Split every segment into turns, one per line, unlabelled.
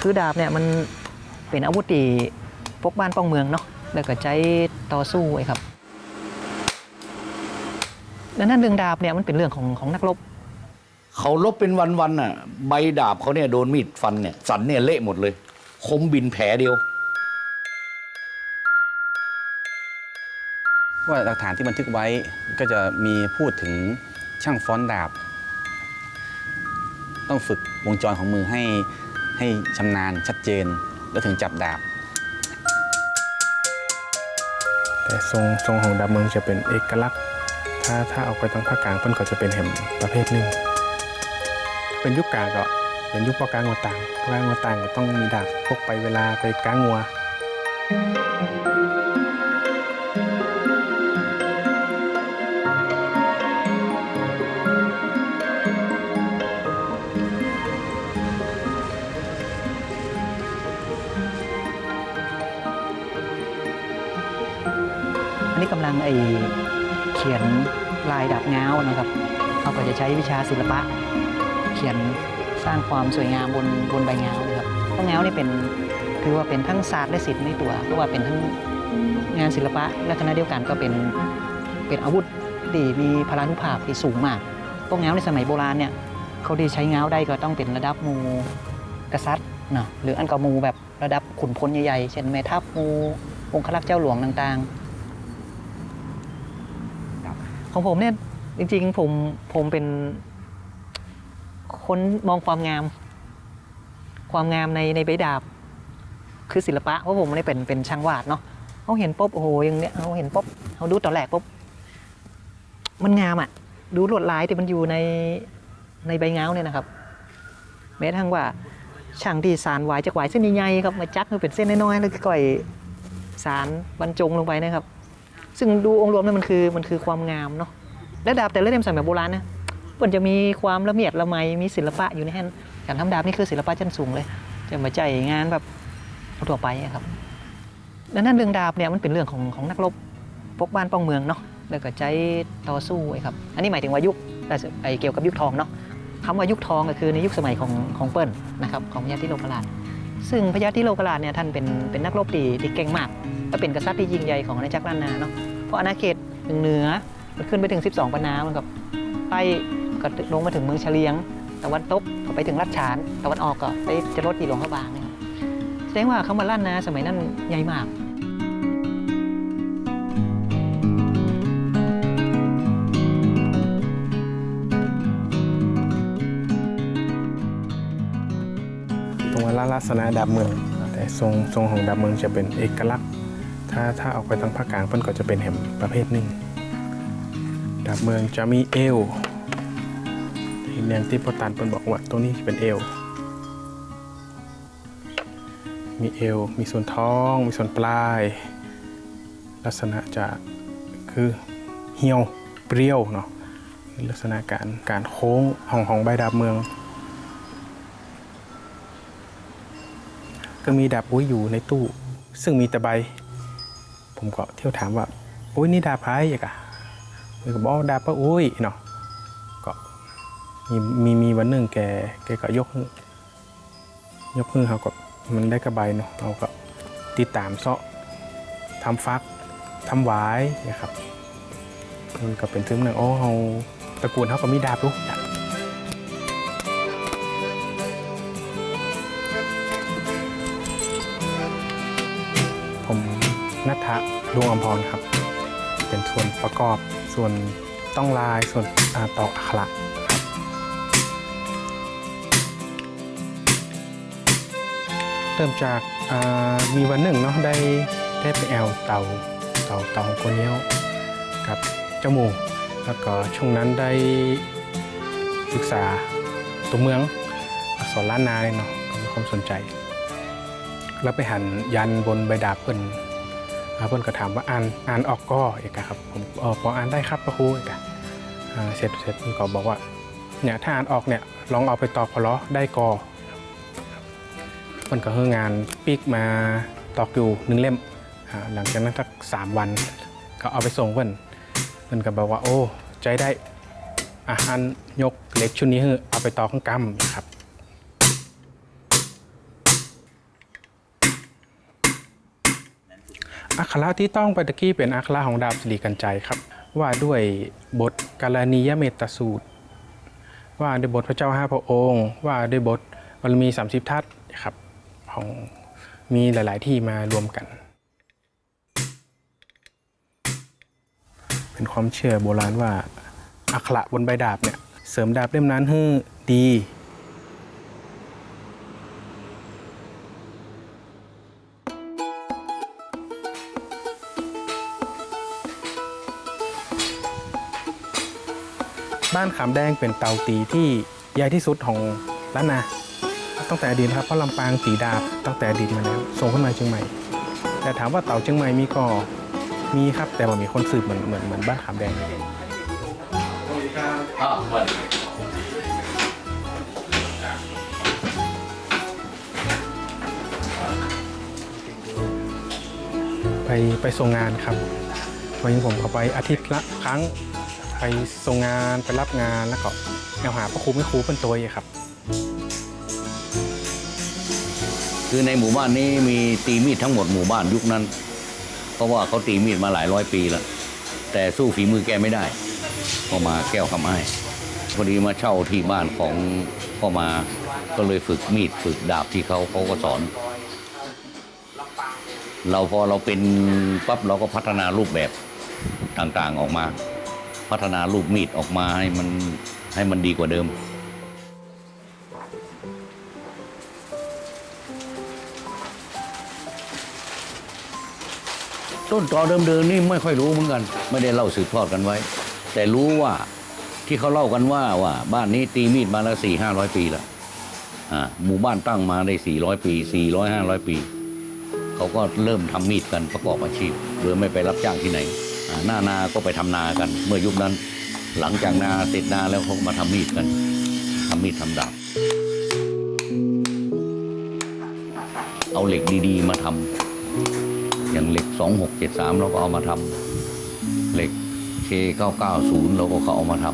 คือดาบเนี่ยมันเป็นอาวุธที่พกบ้านป้องเมืองเนาะแล้วก็ใช้ต่อสู้ไอ้ครับดังนั้นเรื่องดาบเนี่ยมันเป็นเรื่องของของนักรบ
เขาลบเป็นวันๆน่ะ ใบดาบเขาเนี่ยโดนมีดฟันเนี่ยสันเนี่ยเละหมดเลย คมบินแผลเดียว
ว่าหลักฐานที่บันทึกไว้ก็จะมีพูดถึงช่างฟ้อนดาบ ต้องฝึกวงจรของมือให้ ให้ชำนาญชัดเจน แล้วถึงจับดาบ
แต่ทรงทรงของดาบเมืองจะเป็นเอกลักษณ์ ถ้าถ้าเอาไปทางภาคกลางเพิ่นก็จะเป็นแหมประเภทหนึ่งเป็นยุคกลางก็เป็นยุคปอกลางงัวต่างกลางงัวต่างก็ต้องมีดาบพกไปเวลาไปกลางงัว
อันนี้งไอเขียนลายดาบเงานะครับเขาก็จะใช้วิชาศิลปะ เขียนสร้างความสวยงามบนบนใบเงานะครับเพราะเงานี่เป็นถือว่าเป็นทั้งศาสตร์และศิลป์ในตัวเพราะว่าเป็นทั้งงานศิลปะและขณะเดียวกันก็เป็นเป็นอาวุธที่มีพลานุภาพที่สูงมากพวกเงาในสมัยโบราณเนี่ยเขาที่ใช้เงาได้ก็ต้องเป็นระดับมูกษัตริย์นะหรืออันก็มูแบบระดับขุนพลใหญ่ๆ เช่นแม่ทัพมูองครักษ์เจ้าหลวงต่างๆ ของผมเนี่ยจริงๆผมผมเป็นคนมองความงาม ความงามในในใบดาบ คือศิลปะเพราะผมไม่ได้เป็นเป็นช่างวาดเนาะเขาเห็นปุ๊บโอ้โหอย่างเนี้ยเขาเห็นปุ๊บเขาดูต่อนแรกปุ๊บมันงามอะ ดูลวดลายที่มันอยู่ในในใบเงาเนี่ยนะครับแม้ทั่งว่าช่างที่สารหวายจากหวายเส้นใหญ่ๆครับมาจักให้เป็นเส้นน้อยๆแล้วก็ก่อยสารบรรจงลงไปนะครับ ซึ่งดูองค์รวมเนี่ยมันคือมันคือความงามเนาะและดาบแต่ละเล่มสมัยโบราณนะมันจะมีความละเมียดละไมมีศิลปะอยู่ในนั้นการทำดาบนี่คือศิลปะชั้นสูงเลย จะมาใจงานแบบทั่วไปอะครับดังนั้นเรื่องดาบเนี่ยมันเป็นเรื่องของของนักรบพกบ้านป้องเมืองเนาะแล้วก็ใช้ต่อสู้ไอ้ครับ อันนี้หมายถึงว่ายุคไอ้เกี่ยวกับยุคทองเนาะคำว่ายุคทองก็คือในยุคสมัยของของเปิ้ลนะครับของพญาธิโลกราชซึ่งพญาธิโลกราชเนี่ยท่านเป็นเป็นนักรบที่ที่เก่งมาก และเป็นกษัตริย์ที่ยิ่งใหญ่ของอาณาจักรล้านนาเนาะเพราะอาณาเขตเหนือมันขึ้นไปถึง 12ปันนามันกับใต้ก็ลงมาถึงเมืองเฉลียง ตะวันตกก็ไปถึงรัชฉาน ตะวันออกก็ไปจะรถอีหลวงพระบางนะครับแสดงว่าเขามาล้านนาสมัยนั้นใหญ่มาก
ตรงว่าลักษณะดาบเมือง แต่ทรงทรงของดาบเมืองจะเป็นเอกลักษณ์ ถ้าถ้าเอาไปทางภาคกลางเพิ่นก็จะเป็นแหมประเภทหนึ่งดาบเมืองจะมีเอวที่เนียงที่พ่อตันเพิ่นบอกว่าตรงนี้เป็นเอวมีเอว มีส่วนท้อง มีส่วนปลาย ลักษณะจะคือเหี่ยวเปรี้ยวเนาะลักษณะการการโค้งของของใบดาบเมือง ก็มีดาบอุ้ยอยู่ในตู้ ซึ่งมีแต่ใบ ผมก็เที่ยวถามว่าอุ้ยนี่ดาไพ่อะกะมันก็บอกดาป้าอุ้ยเนาะก็มีมีมีวันหนึ่งแกแกก็ยกยกมือเขาก็มันได้กระใบเนาะเราก็ติดตามเซาะทำฟักทำหวายนะครับมันก็เป็นทึมหนึ่งโอ้เขาตระกูลเขาก็มีดาบลูก ดวงอมพรครับ เป็นส่วนประกอบส่วนต้องลายส่วนต่ออักขระครับเริ่มจากามีวันหนึ่งเนาะได้ได้ไปแอลเต่าเต่าเต่าโกเนียวกับเจ้าหมูแล้วก็ช่วงนั้นได้ศึกษาตัวเมืองอักษรล้านนาเลยเนาะก็มีความสนใจ แล้วไปหันยันบนใบดาบเพิ่น เพิ่อนก็ถามว่าอ่านอ่านออกก็เอกครับผมเออพออ่านได้ครับพระครูเอกะอ่าเสร็จเสร็จก็บอกว่าเนี่ยถ้าอ่านออกเนี่ยลองเอาไปตอกพอล้อได้กอเพิ่นก็ให้งานปีกมาตอกอยู่หนึ่งเล่มหลังจากนั้นสักสามวันก็เอาไปส่งเพิ่อนเพิ่อนก็บอกว่าโอ้ใจได้อาหารยกเล็กชุดนี้เอาไปตอกข้างกำครับ อักขระที่ต้องไปตะกี้เป็นอักขระของดาบสิริกันใจครับ ว่าด้วยบทกาลนียเมตสูตร ว่าด้วยบทพระเจ้าห้าพระองค์ ว่าด้วยบทบารมี30ทัศน์ครับของมีหลาย ๆ ที่มารวมกัน เป็นความเชื่อโบราณว่าอักขระบนใบดาบเนี่ยเสริมดาบเล่มนั้นให้ดี บ้านขามแดงเป็นเตาตีที่ใหญ่ที่สุดของล้านนา ตั้งแต่อดีตนครับเพราะลำปางตีดาบตั้งแต่อดีตมาแล้วส่งขึ้นมาเชียงใหม่ แต่ถามว่าเต่าเชียงใหม่มีก็มีครับแต่ว่ามีคนสืบเหมือนเหมือนเหมือนบ้านขามแดงไปไปส่งงานครับวันนี้ผมก็ไปอาทิตย์ละครั้ง ไปส่งงานไปรับงานแล้วก็แนวหาพระครูไม่ครูเป็นตัวอีกครับ
คือในหมู่บ้านนี้มีตีมีดทั้งหมดหมู่บ้านยุคนั้น เพราะว่าเขาตีมีดมาหลายร้อยปีแล้ว แต่สู้ฝีมือแกไม่ได้ก็มาแก้วคำอ้พอดีมาเช่าที่บ้านของพ่อมาก็เลยฝึกมีดฝึกดาบที่เขาเขาก็สอน เราพอเราเป็นปั๊บเราก็พัฒนารูปแบบต่างๆออกมา พัฒนารูปมีดออกมาให้มันให้มันดีกว่าเดิม ต้นตอเดิมๆนี่ไม่ค่อยรู้เหมือนกัน ไม่ได้เล่าสืบทอดกันไว้ แต่รู้ว่าที่เขาเล่ากันว่าว่า บ้านนี้ตีมีดมาแล้วสี่ห้าร้อยปีแล้วอ่าหมู่บ้านตั้งมาได้สี่ร้อยปีสี่ร้อยห้าร้อยปี เขาก็เริ่มทำมีดกันประกอบอาชีพโดยไม่ไปรับจ้างที่ไหน หน้านาก็ไปทำนากัน เมื่อยุคนั้น หลังจากนาเสร็จนาแล้วเขามาทำมีดกันทำมีดทำดาบเอาเหล็กดีๆ มาทำอย่างเหล็ก 2673 เราก็เอามาทำเหล็ก K990 เราก็เขาเอามาท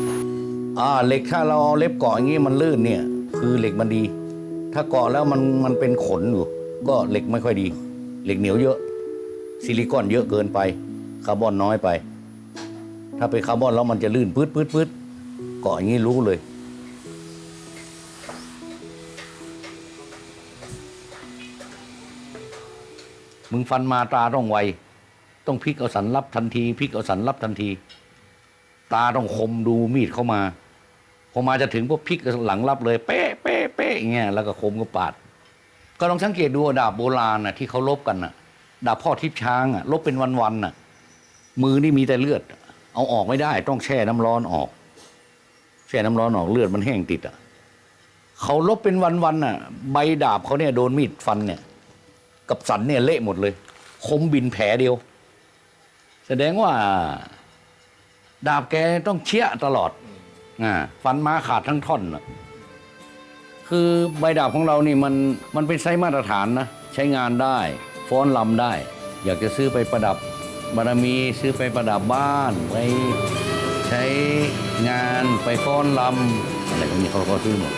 ำอ่าเหล็กถ้าเราเอาเล็บเกาะอย่างงี้มันลื่นเนี่ย คือเหล็กมันดี ถ้าเกาะแล้วมันมันเป็นขนอยู่ ก็เหล็กไม่ค่อยดี เหล็กเหนียวเยอะ ซิลิคอนเยอะเกินไป คาร์บอนน้อยไป ถ้าเป็นคาร์บอนแล้วมันจะลื่นปื๊ดปื๊ดปื๊ดเกาะอย่างนี้รู้เลยมึงฟันมาตาต้องไว ต้องพลิกเอาสันรับทันทีพลิกเอาสันรับทันที ตาต้องคมดูมีดเข้ามา พอมาจะถึงพวกพลิกหลังรับเลยเป๊ะเป๊ะเป๊ะอย่างเงี้ยแล้วก็คมก็ปาด ก็ลองสังเกตดูดาบโบราณน่ะที่เขาลบกันน่ะ ดาบพ่อทิพย์ช้างอะลบเป็นวันๆน่ะ มือนี่มีแต่เลือด เอาออกไม่ได้ ต้องแช่น้ำร้อนออก แช่น้ำร้อนออกเลือดมันแห้งติดอะเขาลบเป็นวันๆน่ะ ใบดาบเขาเนี่ยโดนมีดฟันเนี่ย กับสันเนี่ยเละหมดเลย คมบินแผลเดียว แสดงว่า ดาบแกต้องเชี่ยตลอดอ่าฟันมาขาดทั้งท่อนน่ะคือใบดาบของเรานี่มันมันเป็นไซส์มาตรฐานนะ ใช้งานได้ ฟ้อนลำได้ อยากจะซื้อไปประดับ บารมีซื้อไปประดับบ้านไปใช้งานไปฟ้อนลำอะไรพวกนี้เขาก็ซื้อหมด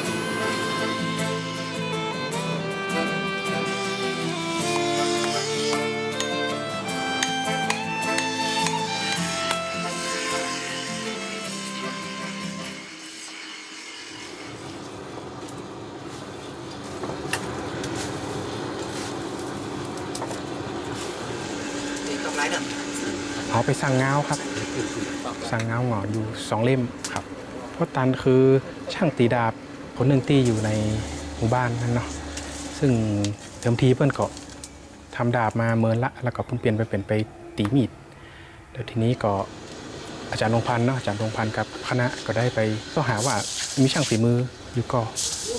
ไปสั่งเงาครับ สั่งเงาหงออยู่สองเล่มครับเพราะตันคือช่างตีดาบคนหนึ่งที่อยู่ในหมู่บ้านนั่นเนาะซึ่งเดิมทีเพื่อนก็ทำดาบมาเมินละ แล้วก็เพิ่งเปลี่ยนไปเป็นไปตีมีดเดี๋ยวทีนี้ก็อาจารย์ลงพันธ์เนาะอาจารย์ลงพันธ์กับคณะก็ได้ไปก็หาว่ามีช่างฝีมืออยู่ก็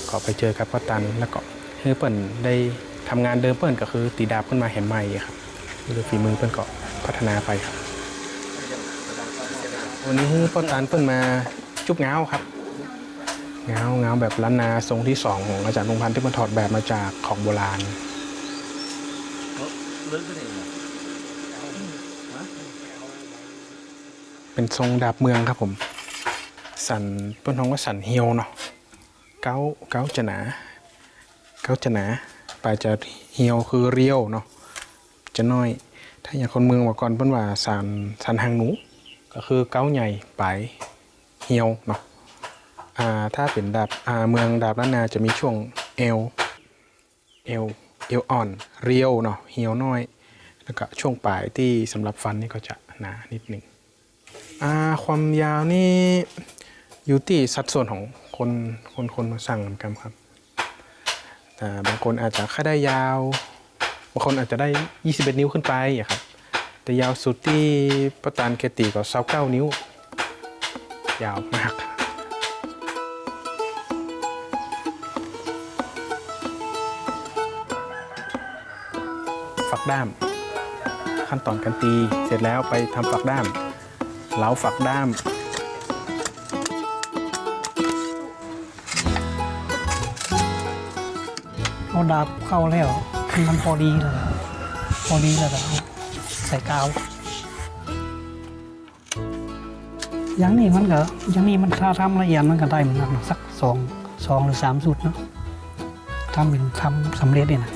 ก็ไปเจอกับพ่อตันแล้วก็ให้เปิ้นได้ทำงานเดิมเปิ้นก็คือตีดาบขึ้นมาแหมใหม่ครับคือฝีมือเปิ้นก็พัฒนาไปครับ วันนี้พ่อตานเพิ่นมาจุบเงาครับเงาเงาแบบล้านนาทรงที่สองของอาจารย์พงพันธ์ที่มันถอดแบบมาจากของโบราณเป็นทรงดาบเมืองครับผม สันเปิ้นท้องว่าสันเฮียวเนาะเก้าเก้าจะหนาเก้าจะหนาปลายจะเฮียวคือเรียวเนาะจะน้อย ถ้าอย่างคนเมืองว่าก่อนเปิ้นว่าสันสันหางหนู ก็คือเก้าใหญ่ปลายเหียวเนาะอ่าถ้าเป็นดาบอ่าเมืองดาบล้านนาจะมีช่วงเอวเอวเอวอ่อนเรียวเนาะเหี่ยวน้อย แล้วก็ช่วงปลายที่สำหรับฟันนี่ก็จะหนานิดหนึ่งอ่าความยาวนี่อยู่ที่สัดส่วนของคนคนคนมาสั่งเหมือนกันครับแต่บางคนอาจจะแค่ได้ยาว บางคนอาจจะได้ 21 นิ้วขึ้นไปอะครับ แต่ยาวสุดที่ประตานเกติก็29นิ้ว ยาวมากฝักด้าม ขั้นตอนการตีเสร็จแล้วไปทำฝักด้ามเหลาฝักด้าม
เอาดาบเข้าแล้วให้มันพอดีเลยพอดีแล้วก็เอา ใส่กาวอย่างนี้มันก็อย่างนี้มันถ้าทำละเอียดมันก็ได้เหมือนกันสักสองสองหรือสามสุดเนาะทำเป็นทำสำเร็จเนี่ยนะ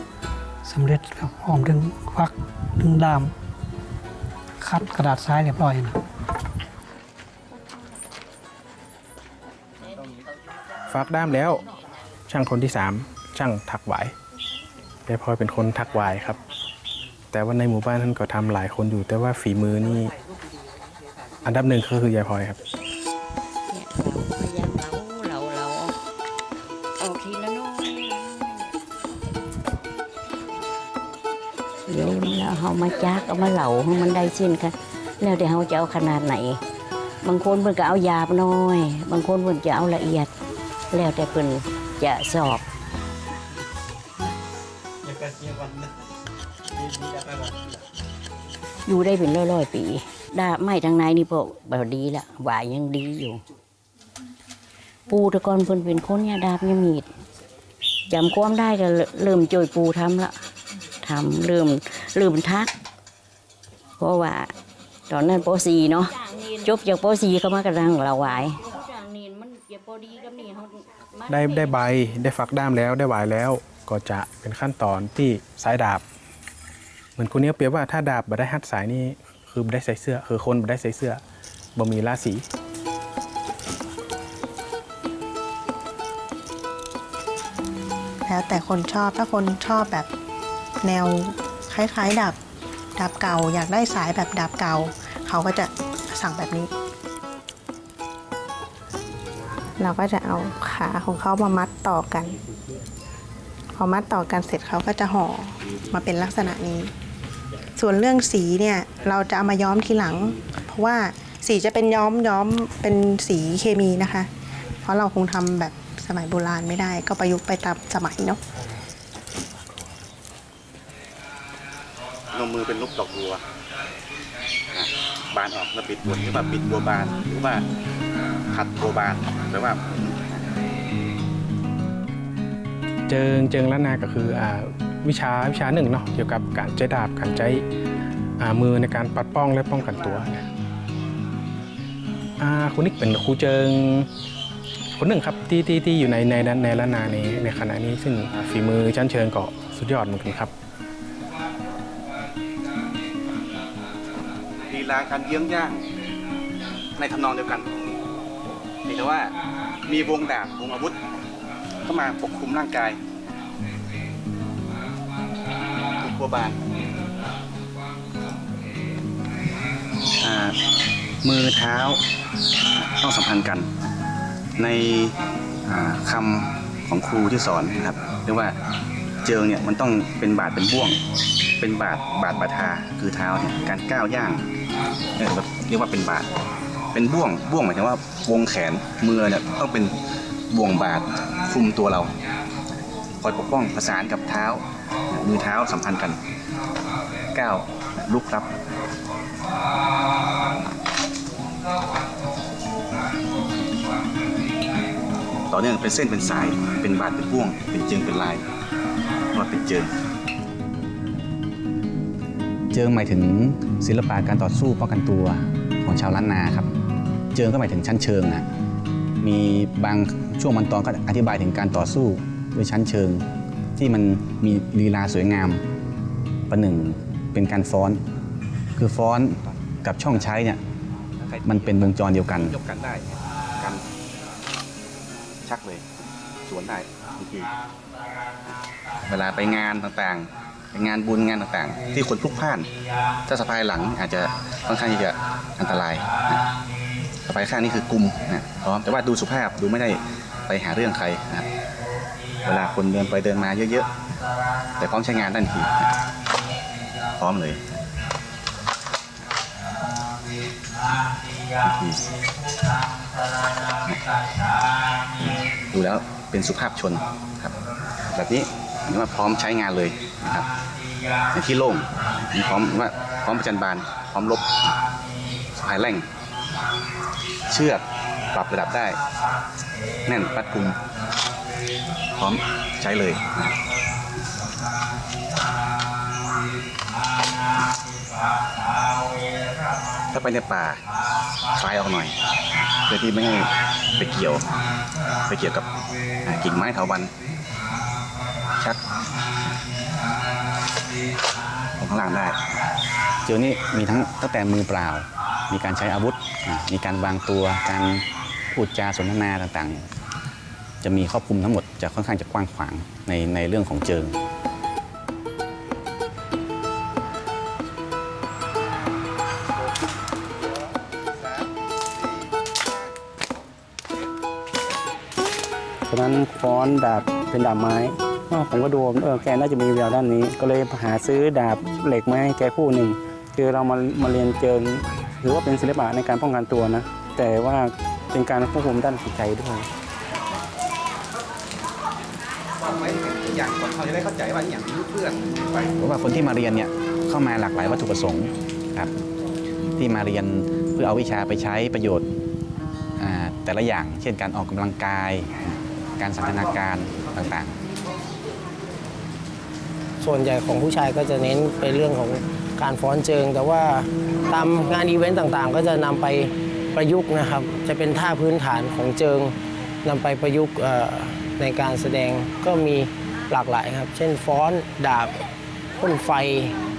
สำเร็จหอมดึงควักดึงดาม คัดกระดาษทรายเรียบร้อยนะ
ฟักด้ามแล้ว ช่างคนที่สามช่างถักหวายยายพลอยเป็นคนถักหวายครับ แต่ว่าในหมู่บ้านท่านก็ทำหลายคนอยู่ แต่ว่าฝีมือนี่ อันดับหนึ่งก็คือยายพลอยครับ
เนี่ยเราพยายามเราเราเราออกทีละน้อยเดี๋ยวแล้วเขามาจักเอามาเหลาให้มันได้สิ้นค่ะ แล้วเดี๋ยวเขาจะเอาขนาดไหน บางคนเพิ่นก็เอาหยาบน้อย บางคนเพิ่นจะเอาละเอียด แล้วแต่เพิ่นจะสอบ อยู่ได้เป็นร้อยๆปีดาไม้ทางในนี่พวกแบบดีละหวายยังดีอยู่ ปูตะกอนเพิ่นเป็นคนเนี่ยดาบเนี่ยมีดจำความได้ก็เริ่มจอยปูทำละทำเริ่มเริ่มทัก เพราะว่า ตอนนั้นปสีเนาะจบจากปสีเขามากระดังเราหวาย
ได้ได้ใบได้ฝักด้ามแล้วได้หวายแล้ว ก็จะเป็นขั้นตอนที่สายดาบ มือนคุณเนี้เปรียบว่าถ้าดาบบ่ได้หัดสายนี่คือบ่ได้ใส่เสื้อ คือคนบ่ได้ใส่เสื้อบ่มีราศี
แล้วแต่คนชอบถ้าคนชอบแบบแนวคล้ายๆดาบดาบเก่า อยากได้สายแบบดาบเก่า เขาก็จะสั่งแบบนี้ เราก็จะเอาขาของเขามามัดต่อกัน พอมัดต่อกันเสร็จเขาก็จะห่อมาเป็นลักษณะนี้ ส่วนเรื่องสีเนี่ยเราจะเอามาย้อมทีหลัง เพราะว่าสีจะเป็นย้อมย้อมเป็นสีเคมีนะคะ เพราะเราคงทำแบบสมัยโบราณไม่ได้ ก็ประยุกต์ไปตามสมัยเนาะ
ลงมือเป็นรูปดอกบัวอะบานออกแล้วปิดบนหรือว่าปิดบัวบานหรือว่าขัดบัวบานแปลว่า
เจิงเจิงล้านนาก็คืออ่า วิชาวิชาหนึ่งเนาะเกี่ยวกับการใช้ดาบการใช้มือในการปัดป้องและป้องกันตัวนะคุณนิกเป็นครูเจิงคนหนึ่งครับที่ที่ที่อยู่ในในในล้านนาในในขณะนี้ซึ่งฝีมือชั้นเชิงก็สุดยอดเหมือนกันครับ
ลีลาการเยื้องย่าง ในทำนองเดียวกันเพียงแต่ว่ามีวงดาบวงอาวุธเข้ามาปกคลุมร่างกายัวบานมือเท้าต้องสัมพันธ์กัน ในอ่าคำของครูที่สอนนะครับเรียกว่าเจิงเนี่ยมันต้องเป็นบาทเป็นบ่วง เป็นบาทบาทบาทาคือเท้าเนี่ยการก้าวย่างเออแบบเรียกว่าเป็นบาท เป็นบ่วงบ่วงหมายถึงว่าวงแขนมือเนี่ยต้องเป็นบ่วงบาทคลุมตัวเราคอยปกป้องประสานกับเท้า มือเท้าสัมพันธ์กันก้าวลุกรับต่อเนื่องเป็นเส้นเป็นสายเป็นบาทเป็นบ่วง เป็นเจิงเป็นลายว่าเป็นเจิง เจิงหมายถึงศิลปะการต่อสู้ป้องกันตัวของชาวล้านนาครับ เจิงก็หมายถึงชั้นเชิงอะมีบางช่วงบางตอนก็อธิบายถึงการต่อสู้ด้วยชั้นเชิง ที่มันมีลีลาสวยงามประหนึ่งเป็นการฟ้อน คือฟ้อนกับช่องใช้เนี่ยมันเป็นวงจรเดียวกัน
ยกกันได้กันชักเลย สวนได้นี่คือเวลาไปงานต่างๆไปงานบุญงานต่างๆ ที่คนพลุกพล่าน ถ้าสะพายหลังอาจจะค่อนข้างที่จะอันตรายสะพายข้างนี่คือกลุ่มนะพร้อมแต่ว่าดูสุภาพดูไม่ได้ไปหาเรื่องใครนะครับ เวลาคนเดินไปเดินมาเยอะๆ แต่พร้อมใช้งานทันที พร้อมเลยดูแล้วเป็นสุภาพชนครับ แบบนี้เรียกว่าพร้อมใช้งานเลยนะครับในที่โล่งมีพร้อมว่าพร้อมประจันบาน พร้อมลบสะพายแร่ง เชือกปรับระดับได้ แน่นรัดกุม พร้อมใช้เลยถ้าไปในป่าคลายออกหน่อยเพื่อที่ไม่ให้ไปเกี่ยว ไปเกี่ยวกับกิ่งไม้เถาวันชักของข้างล่างได้
เจอนี่มีทั้งตั้งแต่มือเปล่า มีการใช้อาวุธ มีการวางตัว การพูดจาสนทนาต่างๆ จะมีครอบคลุมทั้งหมดจะค่อนข้างจะกว้างขวางในในเรื่องของเจิง
ฉะนั้นฟ้อนดาบเป็นดาบไม้อ้าวผมก็ดูเออแกน่าจะมีแววด้านนี้ ก็เลยหาซื้อดาบเหล็กมาให้แกคู่หนึ่ง คือเรามามาเรียนเจิงถือว่าเป็นศิลปะในการป้องกันตัวนะ แต่ว่าเป็นการควบคุมด้านจิตใจด้วย
อย่างคนเขาจะได้เข้าใจว่าอย่างนี้เพื่อนไป
เพราะว่าคนที่มาเรียนเนี่ยเข้ามาหลากหลายวัตถุประสงค์ครับที่มาเรียนเพื่อเอาวิชาไปใช้ประโยชน์อ่าแต่ละอย่าง เช่นการออกกำลังกาย การสันทนาการต่างๆ
ส่วนใหญ่ของผู้ชายก็จะเน้นไปเรื่องของการฟ้อนเจิง แต่ว่าตามงานอีเวนต์ต่างๆ ก็จะนำไปประยุกต์นะครับ จะเป็นท่าพื้นฐานของเจิงนำไปประยุกต์เอ่อ ในการแสดงก็มีหลากหลายครับ เช่นฟ้อนดาบพ่นไฟ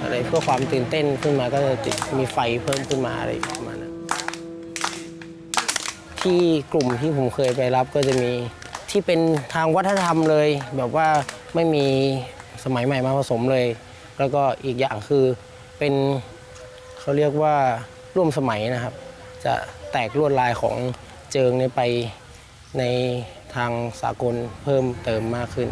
อะไรเพื่อความตื่นเต้นขึ้นมาก็จะมีไฟเพิ่มขึ้นมาอะไรประมาณนั้นที่กลุ่มที่ผมเคยไปรับก็จะมีที่เป็นทางวัฒนธรรมเลย แบบว่าไม่มีสมัยใหม่มาผสมเลย แล้วก็อีกอย่างคือเป็นเขาเรียกว่าร่วมสมัยนะครับ จะแตกลวดลายของเจิงเนี่ยไปใน ทางสากลเพิ่มเติมมากขึ้น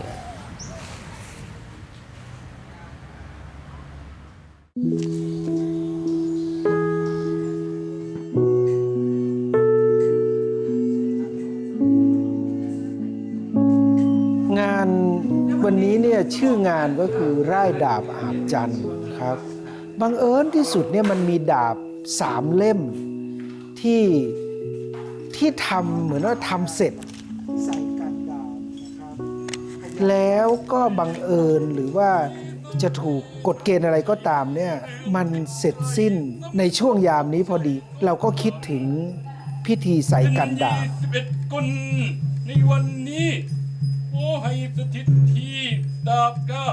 งานวันนี้เนี่ยชื่องานก็คือไร่ดาบอาบจันทร์ครับบังเอิญที่สุดเนี่ยมันมีดาบสามเล่มที่ที่ทำเหมือนว่าทำเสร็จ แล้วก็บังเอิญหรือว่าจะถูกกฎเกณฑ์อะไรก็ตามเนี่ยมันเสร็จสิ้นในช่วงยามนี้พอดี เราก็คิดถึงพิธีใส่กันดาบ
สิบเอ็ดกุลในวันนี้โอ้ให้สถิตที่ดาบก้า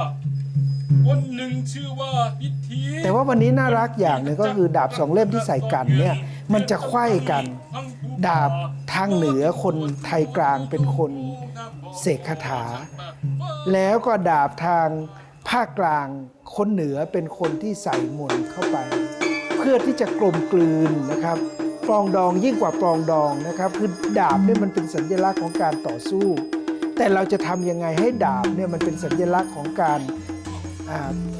คนหนึ่งชื่อว่าพิธี
แต่ว่าวันนี้น่ารักอย่างหนึ่งก็คือดาบสองเล่มที่ใส่กันเนี่ยมันจะไขว้กัน ดาบทางเหนือคนไทยกลางเป็นคน เสกคาถา แล้วก็ดาบทางภาคกลางคนเหนือเป็นคนที่ใส่มนต์เข้าไป เพื่อที่จะกลมกลืนนะครับปลองดองยิ่งกว่าปลองดองนะครับคือดาบเนี่ยมันเป็นสัญลักษณ์ของการต่อสู้ แต่เราจะทำยังไงให้ดาบเนี่ยมันเป็นสัญลักษณ์ของการ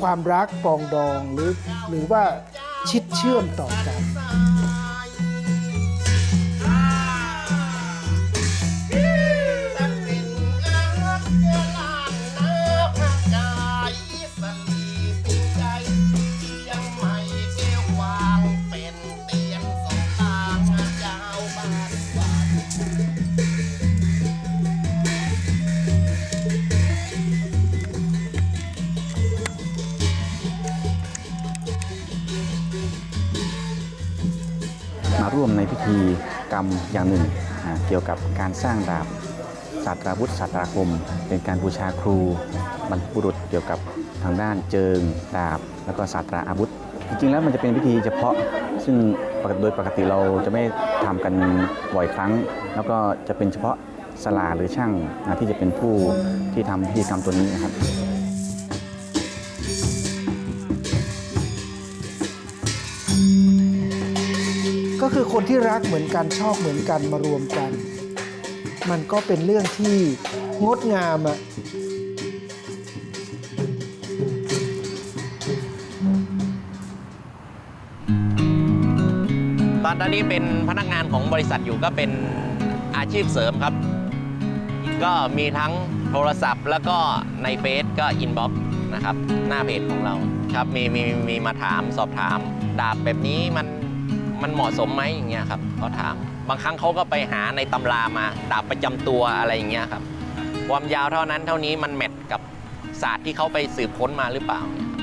ความรักปองดองหรือหรือว่าชิดเชื่อมต่อกัน
อย่างหนึ่งเกี่ยวกับการสร้างดาบศาสตราวุธศาสตราคม เป็นการบูชาครูบรรพบุรุษเกี่ยวกับทางด้านเจิงดาบ แล้วก็ศาสตราอาวุธ จริงๆแล้วมันจะเป็นพิธีเฉพาะ ซึ่งโดยปกติเราจะไม่ทำกันบ่อยครั้ง แล้วก็จะเป็นเฉพาะสลาหรือช่างที่จะเป็นผู้ที่ทำพิธีกรรมตัวนี้นะครับ
ก็คือคนที่รักเหมือนกันชอบเหมือนกันมารวมกัน มันก็เป็นเรื่องที่งดงามอะ
ตอนนี้เป็นพนักงานของบริษัทอยู่ก็เป็นอาชีพเสริมครับ ก็มีทั้งโทรศัพท์แล้วก็ในเฟซก็อินบ็อกซ์นะครับ หน้าเพจของเราครับมีมีมีมาถามสอบถามดาบแบบนี้มัน มันเหมาะสมไหมอย่างเงี้ยครับเขาถาม บางครั้งเขาก็ไปหาในตำรามาดาบประจำตัวอะไรอย่างเงี้ยครับ ความยาวเท่านั้นเท่านี้มันแมทกับศาสตร์ที่เขาไปสืบค้นมาหรือเปล่าเนี่ยครับ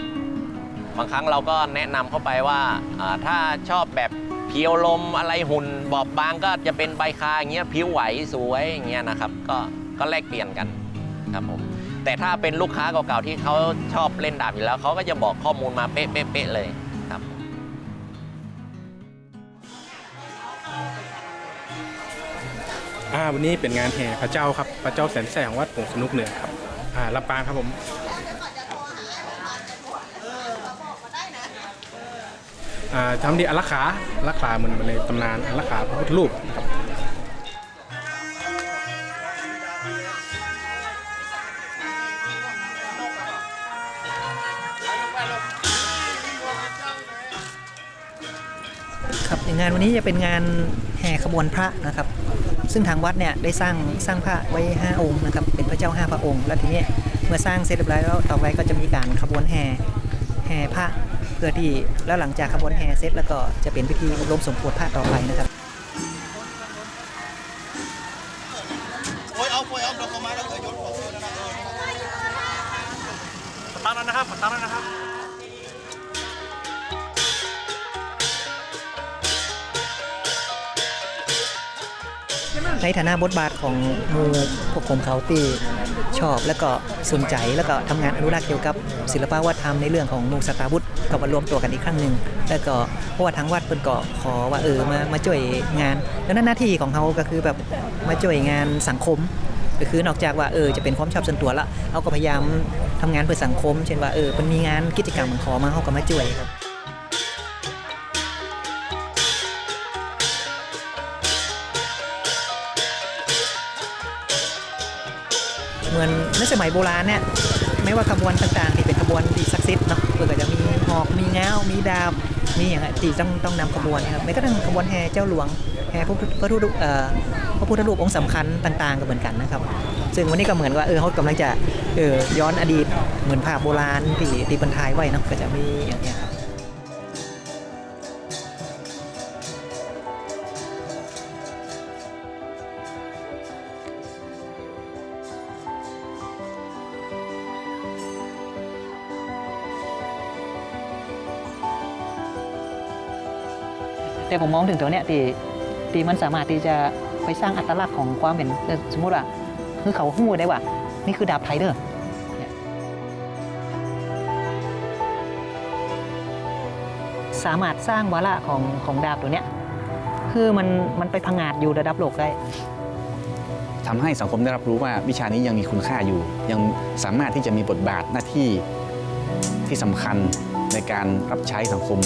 บางครั้งเราก็แนะนำเข้าไปว่าอ่าถ้าชอบแบบเพียวลมอะไรหุ่น บอบบางก็จะเป็นใบคาอย่างเงี้ยผิวไหวสวยอย่างเงี้ยนะครับ ก็ก็แลกเปลี่ยนกันครับผมแต่ถ้าเป็นลูกค้าเก่าๆที่เขาชอบเล่นดาบอยู่แล้วเขาก็จะบอกข้อมูลมาเป๊ะๆๆเลย
อ่าวันนี้เป็นงานแห่พระเจ้าครับพระเจ้าแสนแสงวัดผงสนุกเหนือครับอ่าลำปางครับผมอ่าทำดีอารักขาอารักขาเหมือนในตำนานอารักขาพระพุทธรูปนะครับ
ครับงานวันนี้จะเป็นงานแห่ขบวนพระนะครับ ซึ่งทางวัดเนี่ยได้สร้างสร้างพระไว้ 5 องค์นะครับเป็นพระเจ้า 5 พระองค์ แล้วทีนี้เมื่อสร้างเสร็จเรียบร้อยแล้วต่อไปก็จะมีการขบวนแห่แห่พระเพื่อที่แล้วหลังจากขบวนแห่เสร็จแล้วก็จะเป็นพิธีอบรมสมโภชพระต่อไปนะครับ ในฐานะบทบาทของมูพวกผมเขาตีชอบ แล้วก็สนใจแล้วก็ทำงานอนุรักษ์เกี่ยวกับศิลปวัฒนธรรมในเรื่องของนุงสตาบุตรก็มารวมตัวกันอีกครั้งหนึ่งแล้วก็เพราะว่าทางวัดเพิ่นก็ขอว่าเออมามาช่วยงานดังนั้นหน้าที่ของเขาก็คือแบบมาช่วยงานสังคมก็คือนอกจากว่าเออจะเป็นความชอบส่วนตัวล้วเขาก็พยายามทำงานเพื่อสังคม เช่นว่าเออมันมีงานกิจกรรมมันขอมาเขาก็มาช่วยครับ เหมือนในสมัยโบราณเนี่ยไม่ว่าขบวนต่างๆที่เป็นขบวนที่ศักดิ์สิทธิ์เนาะเพื่อก็จะมีหอกมีเงามีดาบมีอย่างที่ต้องต้องนำขบวนนะครับแม้กระทั่งขบวนแห่เจ้าหลวงแห่พระพุทธพระรูปเอ่อพระพุทธรูปองค์สำคัญต่างๆก็เหมือนกันนะครับ ซึ่งวันนี้ก็เหมือนว่าเออเขากำลังจะเออย้อนอดีตเหมือนภาพโบราณที่ที่บรรทายไว้นะก็จะมีอย่างเนี้ยครับ แต่ผมมองถึงตัวเนี้ยตีตีมันสามารถที่จะไปสร้างอัตลักษณ์ของความเป็นสมมติว่าคือเขาหู้ได้ว่า นี่คือดาบไทยเด้อเนี่ยสามารถสร้างวาระของของดาบตัวเนี้ยคือมันมันไปพังงาดอยู่ระดับโลกได้
ทำให้สังคมได้รับรู้ว่าวิชานี้ยังมีคุณค่าอยู่ ยังสามารถที่จะมีบทบาทหน้าที่ที่สำคัญในการรับใช้สังคม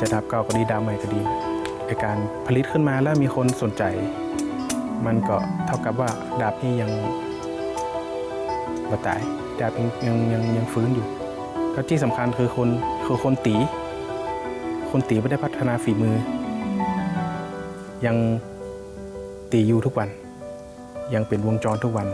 จะดับเก่าก็ดีดาบใหม่ก็ดีในการผลิตขึ้นมาแล้วมีคนสนใจ มันก็เท่ากับว่าดาบนี้ยังบ่ตายดาบยังยังยังยังฟื้นอยู่ แล้วที่สำคัญคือคนคือคนตี คนตีไม่ได้พัฒนาฝีมือ ยังตีอยู่ทุกวัน ยังเป็นวงจรทุกวัน